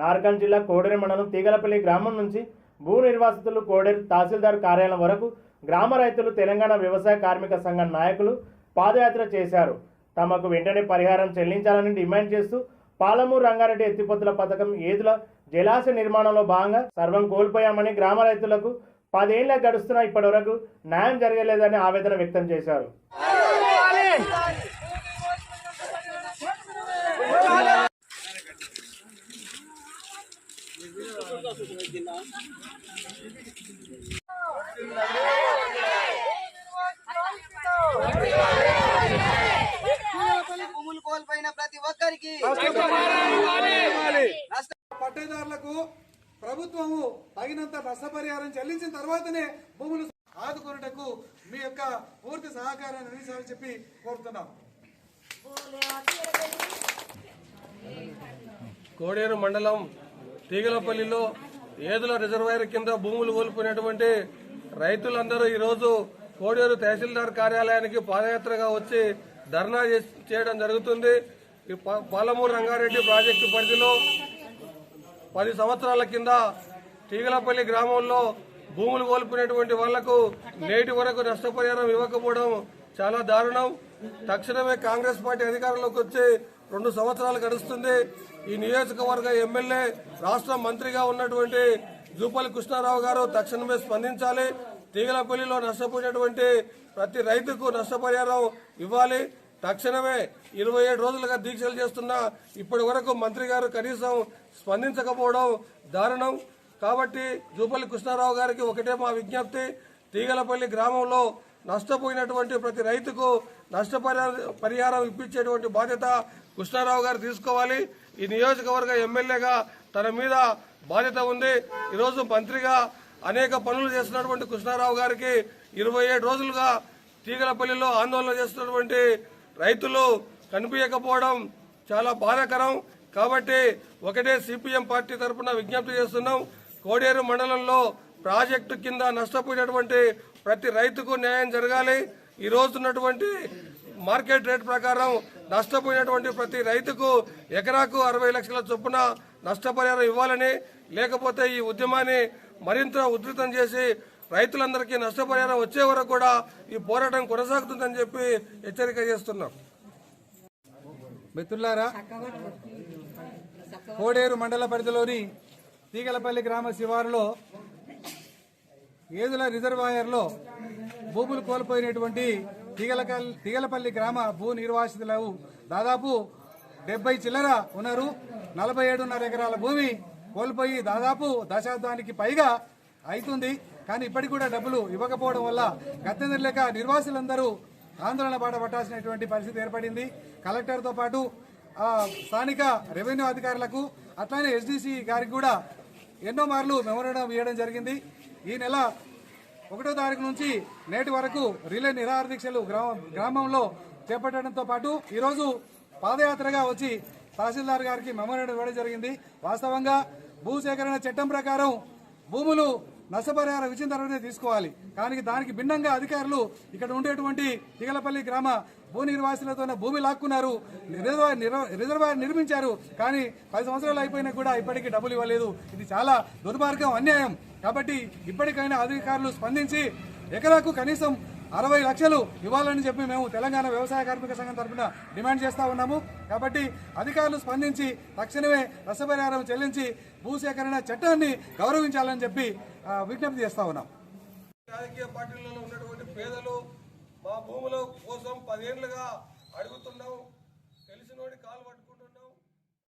నార్కల్ జిల్లా కోడేరు మండలం తీగలపల్లి గ్రామం నుంచి భూ నిర్వాసితులు కోడేరు తహసీల్దార్ కార్యాలయం వరకు గ్రామ రైతులు తెలంగాణ వ్యవసాయ కార్మిక సంఘం నాయకులు పాదయాత్ర చేశారు. తమకు వెంటనే పరిహారం చెల్లించాలని డిమాండ్ చేస్తూ పాలమూరు రంగారెడ్డి ఎత్తిపోతుల పథకం ఏదుల జలాశయ నిర్మాణంలో భాగంగా సర్వం కోల్పోయామని గ్రామ రైతులకు పదేళ్ళ గడుస్తున్నా ఇప్పటివరకు న్యాయం జరగలేదని ఆవేదన వ్యక్తం చేశారు. భూములు కోల్పోయిన ప్రతి ఒక్కరికి పట్టేదారులకు ప్రభుత్వము తగినంత నష్టపరిహారం చెల్లించిన తర్వాతనే భూములు ఆదుకొనుటకు మీ యొక్క పూర్తి సహకారాన్ని అందించాలని చెప్పి కోరుతున్నాం. కోడేరు మండలం తీగలపల్లిలో ఏదుల రిజర్వాయర్ కింద భూములు కోల్పోయినటువంటి రైతులందరూ ఈరోజు కోడేరు తహసీల్దార్ కార్యాలయానికి పాదయాత్రగా వచ్చి ధర్నా చేయడం జరుగుతుంది. ఈ పాలమూరు రంగారెడ్డి ప్రాజెక్టు పరిధిలో పది సంవత్సరాల కింద తీగలపల్లి గ్రామంలో భూములు కోల్పోయినటువంటి వాళ్ళకు నేటి వరకు నష్టపరిహారం ఇవ్వకపోవడం చాలా దారుణం. తక్షణమే కాంగ్రెస్ పార్టీ అధికారంలోకి వచ్చి రెండు సంవత్సరాలు గడుస్తుంది. ఈ నియోజకవర్గ ఎమ్మెల్యే రాష్ట్ర మంత్రిగా ఉన్నటువంటి జూపల్లి కృష్ణారావు గారు తక్షణమే స్పందించాలి. తీగలపల్లిలో నష్టపోయినటువంటి ప్రతి రైతుకు నష్టపరిహారం ఇవ్వాలి. తక్షణమే ఇరవై ఏడు రోజులుగా దీక్షలు చేస్తున్న ఇప్పటి వరకు మంత్రి గారు కనీసం స్పందించకపోవడం దారుణం. కాబట్టి జూపల్లి కృష్ణారావు గారికి ఒకటే మా విజ్ఞప్తి. తీగలపల్లి గ్రామంలో నష్టపోయినటువంటి ప్రతి రైతుకు నష్టపరిహారం పరిహారం ఇప్పించేటువంటి బాధ్యత కృష్ణారావు గారు తీసుకోవాలి. ఈ నియోజకవర్గ ఎమ్మెల్యేగా తన మీద బాధ్యత ఉంది. ఈరోజు మంత్రిగా అనేక పనులు చేస్తున్నటువంటి కృష్ణారావు గారికి ఇరవై ఏడు రోజులుగా తీగలపల్లిలో ఆందోళన చేస్తున్నటువంటి రైతులు కనిపించకపోవడం చాలా బాధాకరం. కాబట్టి ఒకటే సిపిఎం పార్టీ తరఫున విజ్ఞప్తి చేస్తున్నాం. కోడేరు మండలంలో ప్రాజెక్టు కింద నష్టపోయినటువంటి ప్రతి రైతుకు న్యాయం జరగాలి. ఈ రోజు ఉన్నటువంటి మార్కెట్ రేట్ ప్రకారం నష్టపోయినటువంటి ప్రతి రైతుకు ఎకరాకు అరవై లక్షల చొప్పున నష్టపరిహారం ఇవ్వాలని లేకపోతే ఈ ఉద్యమాన్ని మరింత ఉధృతం చేసి రైతులందరికీ నష్టపరిహారం వచ్చే వరకు కూడా ఈ పోరాటం కొనసాగుతుందని చెప్పి హెచ్చరిక చేస్తున్నాం. మిత్రులారా కోడేరు మండల పరిధిలోని తీగలపల్లి గ్రామ శివారులో ఏదుల రిజర్వాయర్లో భూములు కోల్పోయినటువంటి తీగలకల్ తీగలపల్లి గ్రామ భూ నిర్వాసితులు దాదాపు డెబ్బై చిల్లర ఉన్నారు. నలభై ఏడున్నర ఎకరాల భూమి కోల్పోయి దాదాపు దశాబ్దానికి పైగా అవుతుంది కానీ ఇప్పటికి కూడా డబ్బులు ఇవ్వకపోవడం వల్ల గత్తెందరు నిర్వాసులందరూ ఆందోళన బాట పట్టాల్సినటువంటి పరిస్థితి ఏర్పడింది. కలెక్టర్తో పాటు ఆ, స్థానిక రెవెన్యూ అధికారులకు అట్లానే ఎస్డీసీ గారికి కూడా ఎన్నో మార్లు మెమోరాండం ఇవ్వడం జరిగింది. ఈ నెల ఒకటో తారీఖు నుంచి నేటి వరకు రిలే నిరాహార దీక్షలు గ్రామంలో చేపట్టడంతో పాటు ఈరోజు పాదయాత్రగా వచ్చి తహసీల్దార్ గారికి మెమోరాండం ఇవ్వడం జరిగింది. వాస్తవంగా భూసేకరణ చట్టం ప్రకారం భూములు నష్టపరిహారం ఇచ్చిన తర్వాతే తీసుకోవాలి. కానీ దానికి భిన్నంగా అధికారులు ఇక్కడ ఉండేటువంటి తిగలపల్లి గ్రామ భూ నిర్వాసులతో భూమి లాక్కున్నారు. రిజర్వాయర్ రిజర్వాయర్ నిర్మించారు. కానీ పది సంవత్సరాలు అయిపోయినా కూడా ఇప్పటికీ డబ్బులు ఇవ్వలేదు. ఇది చాలా దుర్మార్గం అన్యాయం. కాబట్టి ఇప్పటికైనా అధికారులు స్పందించి ఎకరాకు కనీసం అరవై లక్షలు ఇవ్వాలని చెప్పి మేము తెలంగాణ వ్యవసాయ కార్మిక సంఘం తరఫున డిమాండ్ చేస్తా ఉన్నాము. కాబట్టి అధికారులు స్పందించి తక్షణమే నష్టపరిహారం చెల్లించి భూసేకరణ చట్టాన్ని గౌరవించాలని చెప్పి విజ్ఞప్తి చేస్తా ఉన్నాం. రాజకీయ పార్టీలలో ఉన్నటువంటి పేదలు మా భూముల కోసం పదేళ్ళుగా అడుగుతున్నాం. తెలిసినోడి కాలు పట్టుకో